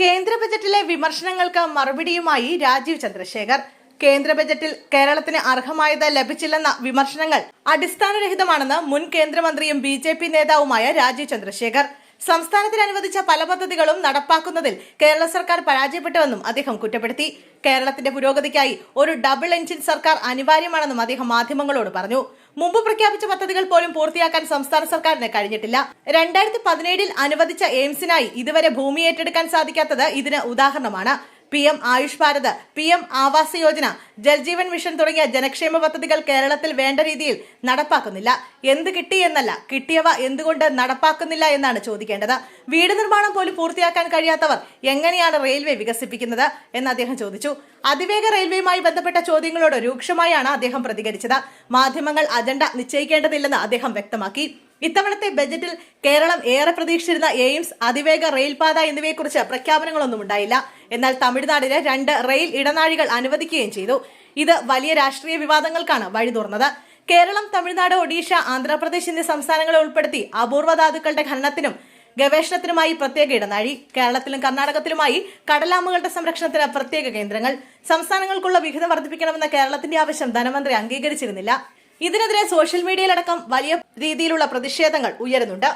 കേന്ദ്ര ബജറ്റിലെ വിമർശനങ്ങൾക്ക് മറുപടിയുമായി രാജീവ് ചന്ദ്രശേഖർ. കേന്ദ്ര ബജറ്റിൽ കേരളത്തിന് അർഹമായത് ലഭിച്ചില്ലെന്ന വിമർശനങ്ങൾ അടിസ്ഥാനരഹിതമാണെന്ന് മുൻ കേന്ദ്രമന്ത്രിയും ബി നേതാവുമായ രാജീവ് ചന്ദ്രശേഖർ. സംസ്ഥാനത്തിന് അനുവദിച്ച പല പദ്ധതികളും നടപ്പാക്കുന്നതിൽ കേരള സർക്കാർ പരാജയപ്പെട്ടുവെന്നും അദ്ദേഹം കുറ്റപ്പെടുത്തി. കേരളത്തിന്റെ പുരോഗതിക്കായി ഒരു ഡബിൾ എഞ്ചിൻ സർക്കാർ അനിവാര്യമാണെന്നും അദ്ദേഹം മാധ്യമങ്ങളോട് പറഞ്ഞു. മുമ്പ് പ്രഖ്യാപിച്ച പദ്ധതികൾ പോലും പൂർത്തിയാക്കാൻ സംസ്ഥാന സർക്കാരിന് കഴിഞ്ഞിട്ടില്ല. രണ്ടായിരത്തി പതിനേഴിൽ അനുവദിച്ച എയിംസിനായി ഇതുവരെ ഭൂമി ഏറ്റെടുക്കാൻ സാധിക്കാത്തത് ഇതിന് ഉദാഹരണമാണ്. P M Ayush Bharat P M Awas Yojana Jal Jeevan mission തുടങ്ങിയ ജനക്ഷേമ പദ്ധതികൾ കേരളത്തിൽ വേണ്ട രീതിയിൽ നടപ്പാക്കുന്നില്ല. എന്ത് കിട്ടി എന്നല്ല കിട്ടിയവ എന്തുകൊണ്ട് നടപ്പാക്കുന്നില്ല എന്നാണ് ചോദിക്കേണ്ടത്. വീട് നിർമ്മാണം പോലും പൂർത്തിയാക്കാൻ കഴിയാത്തവർ എങ്ങനെയാണ് റെയിൽവേ വികസിപ്പിക്കുന്നത് എന്ന് അദ്ദേഹം ചോദിച്ചു. അതിവേഗ റെയിൽവേയുമായി ബന്ധപ്പെട്ട ചോദ്യങ്ങളോട് രൂക്ഷമായാണ് അദ്ദേഹം പ്രതികരിച്ചത്. മാധ്യമങ്ങൾ അജണ്ട നിശ്ചയിക്കേണ്ടതില്ലെന്ന് അദ്ദേഹം വ്യക്തമാക്കി. ഇത്തവണത്തെ ബജറ്റിൽ കേരളം ഏറെ പ്രതീക്ഷിച്ചിരുന്ന എയിംസ് അതിവേഗ റെയിൽപാത എന്നിവയെക്കുറിച്ച് പ്രഖ്യാപനങ്ങളൊന്നും ഉണ്ടായില്ല. എന്നാൽ തമിഴ്നാടിന് രണ്ട് റെയിൽ ഇടനാഴികൾ അനുവദിക്കുകയും ചെയ്തു. ഇത് വലിയ രാഷ്ട്രീയ വിവാദങ്ങൾക്കാണ് വഴി തുറന്നത് കേരളം തമിഴ്നാട് ഒഡീഷ ആന്ധ്രാപ്രദേശ് എന്നീ സംസ്ഥാനങ്ങളെ ഉൾപ്പെടുത്തി അപൂർവ ധാതുക്കളുടെ ഖനനത്തിനും ഗവേഷണത്തിനുമായി പ്രത്യേക ഇടനാഴി കേരളത്തിലും കർണാടകത്തിലുമായി കടലാമുകളുടെ സംരക്ഷണത്തിന് പ്രത്യേക കേന്ദ്രങ്ങൾ. സംസ്ഥാനങ്ങൾക്കുള്ള വിഹിതം വർദ്ധിപ്പിക്കണമെന്ന കേരളത്തിന്റെ ആവശ്യം ധനമന്ത്രി അംഗീകരിച്ചിരുന്നില്ല. ഇതിനെതിരെ സോഷ്യൽ മീഡിയയിലടക്കം വലിയ രീതിയിലുള്ള പ്രതിഷേധങ്ങൾ ഉയരുന്നുണ്ട്.